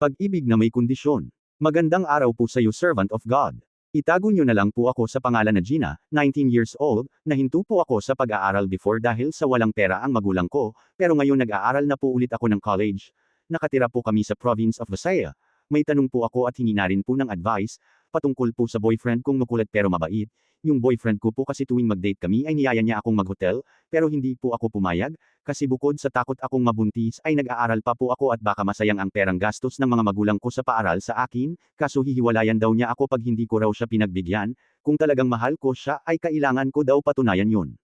Pag-ibig na may kondisyon. Magandang araw po sa iyo servant of God. Itago niyo na lang po ako sa pangalan na Gina, 19 years old, nahinto po ako sa pag-aaral before dahil sa walang pera ang magulang ko, pero ngayon nag-aaral na po ulit ako ng college. Nakatira po kami sa province of Visaya. May tanong po ako at hingi na rin po ng advice, patungkol po sa boyfriend kong makulat pero mabait. Yung boyfriend ko po kasi tuwing mag-date kami ay niyaya niya akong mag-hotel, pero hindi po ako pumayag, kasi bukod sa takot akong mabuntis ay nag-aaral pa po ako at baka masayang ang perang gastos ng mga magulang ko sa paaral sa akin, kaso hihiwalayan daw niya ako pag hindi ko raw siya pinagbigyan, kung talagang mahal ko siya ay kailangan ko daw patunayan yun.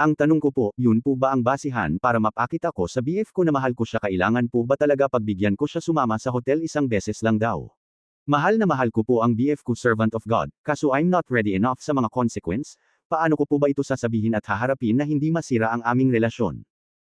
Ang tanong ko po, yun po ba ang basihan para mapakita ko sa BF ko na mahal ko siya kailangan po ba talaga pagbigyan ko siya sumama sa hotel isang beses lang daw? Mahal na mahal ko po ang BF ko servant of God, kaso I'm not ready enough sa mga consequence, paano ko po ba ito sasabihin at haharapin na hindi masira ang aming relasyon?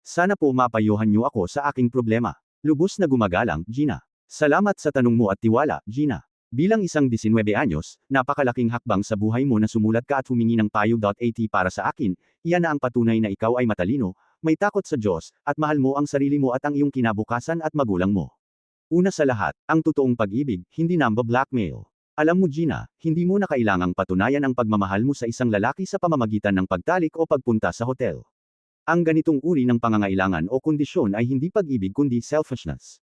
Sana po mapayuhan niyo ako sa aking problema. Lubos na gumagalang, Gina. Salamat sa tanong mo at tiwala, Gina. Bilang isang 19 anyos, napakalaking hakbang sa buhay mo na sumulat ka at humingi ng payo.at para sa akin, iyan na ang patunay na ikaw ay matalino, may takot sa Diyos, at mahal mo ang sarili mo at ang iyong kinabukasan at magulang mo. Una sa lahat, ang totoong pag-ibig, hindi namba blackmail. Alam mo Gina, hindi mo na kailangang patunayan ang pagmamahal mo sa isang lalaki sa pamamagitan ng pagtalik o pagpunta sa hotel. Ang ganitong uri ng pangangailangan o kondisyon ay hindi pag-ibig kundi selfishness.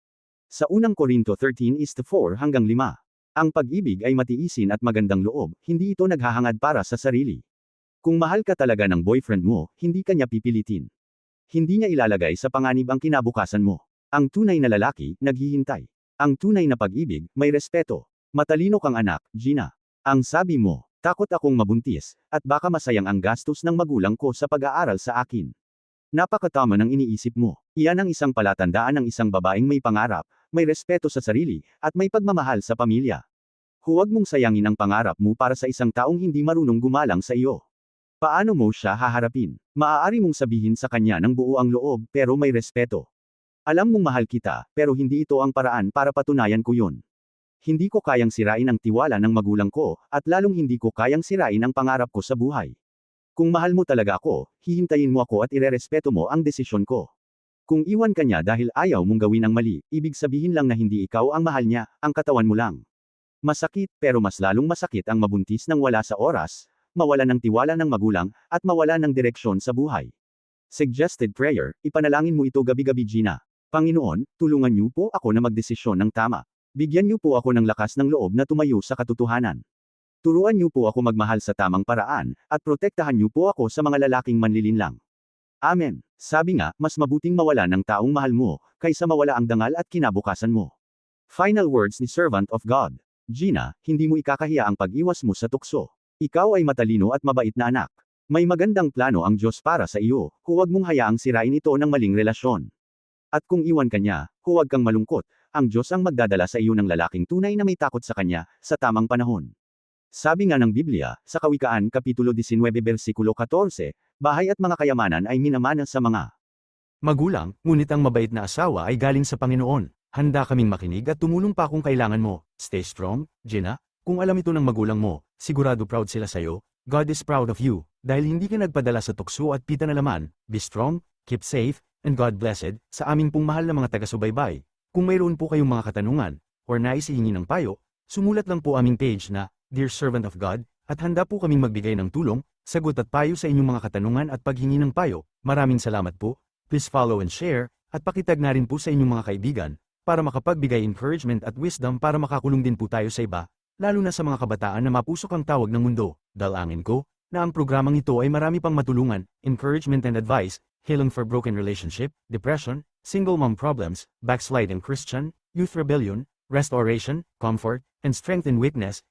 Sa unang Korinto 13 is to 4 hanggang 5. Ang pag-ibig ay matiisin at magandang loob, hindi ito naghahangad para sa sarili. Kung mahal ka talaga ng boyfriend mo, hindi ka niya pipilitin. Hindi niya ilalagay sa panganib ang kinabukasan mo. Ang tunay na lalaki, naghihintay. Ang tunay na pag-ibig, may respeto. Matalino kang anak, Gina. Ang sabi mo, takot akong mabuntis, at baka masayang ang gastos ng magulang ko sa pag-aaral sa akin. Napakatama ng iniisip mo. Iyan ang isang palatandaan ng isang babaeng may pangarap, may respeto sa sarili, at may pagmamahal sa pamilya. Huwag mong sayangin ang pangarap mo para sa isang taong hindi marunong gumalang sa iyo. Paano mo siya haharapin? Maaari mong sabihin sa kanya ng buo ang loob pero may respeto. Alam mong mahal kita, pero hindi ito ang paraan para patunayan ko yun. Hindi ko kayang sirain ang tiwala ng magulang ko, at lalong hindi ko kayang sirain ang pangarap ko sa buhay. Kung mahal mo talaga ako, hihintayin mo ako at irerespeto mo ang desisyon ko. Kung iwan ka niya dahil ayaw mong gawin ang mali, ibig sabihin lang na hindi ikaw ang mahal niya, ang katawan mo lang. Masakit, pero mas lalong masakit ang mabuntis nang wala sa oras, mawala ng tiwala ng magulang, at mawala ng direksyon sa buhay. Suggested prayer, ipanalangin mo ito gabi-gabi Gina. Panginoon, tulungan niyo po ako na magdesisyon ng tama. Bigyan niyo po ako ng lakas ng loob na tumayo sa katotohanan. Turuan niyo po ako magmahal sa tamang paraan, at protektahan niyo po ako sa mga lalaking manlilinlang. Amen. Sabi nga, mas mabuting mawala ng taong mahal mo, kaysa mawala ang dangal at kinabukasan mo. Final words ni Servant of God. Gina, hindi mo ikakahiya ang pag-iwas mo sa tukso. Ikaw ay matalino at mabait na anak. May magandang plano ang Diyos para sa iyo, huwag mong hayaang sirain ito ng maling relasyon. At kung iwan ka niya, huwag kang malungkot, ang Diyos ang magdadala sa iyo ng lalaking tunay na may takot sa Kanya, sa tamang panahon. Sabi nga ng Biblia, sa Kawikaan Kapitulo 19 versikulo 14, bahay at mga kayamanan ay minamana sa mga Magulang, ngunit ang mabait na asawa ay galing sa Panginoon. Handa kaming makinig at tumulong pa kung kailangan mo. Stay strong, Gina. Kung alam ito ng magulang mo, sigurado proud sila sa'yo. God is proud of you. Dahil hindi ka nagpadala sa tukso at pita na laman, be strong, keep safe, and God blessed, sa aming pong mahal na mga taga-subaybay. Kung mayroon po kayong mga katanungan, or nais hihingi ng payo, sumulat lang po aming page na, Dear Servant of God, at handa po kaming magbigay ng tulong, sagot at payo sa inyong mga katanungan at paghingi ng payo. Maraming salamat po. Please follow and share, at pakitag na rin po sa inyong mga kaibigan, para makapagbigay encouragement at wisdom para makakulong din po tayo sa iba, lalo na sa mga kabataan na mapusok ang tawag ng mundo. Dalangin ko, na ang programang ito ay marami pang matulungan, encouragement and advice, healing for broken relationship, depression, single mom problems, backslide in Christian, youth rebellion, restoration, comfort, and strength in weakness,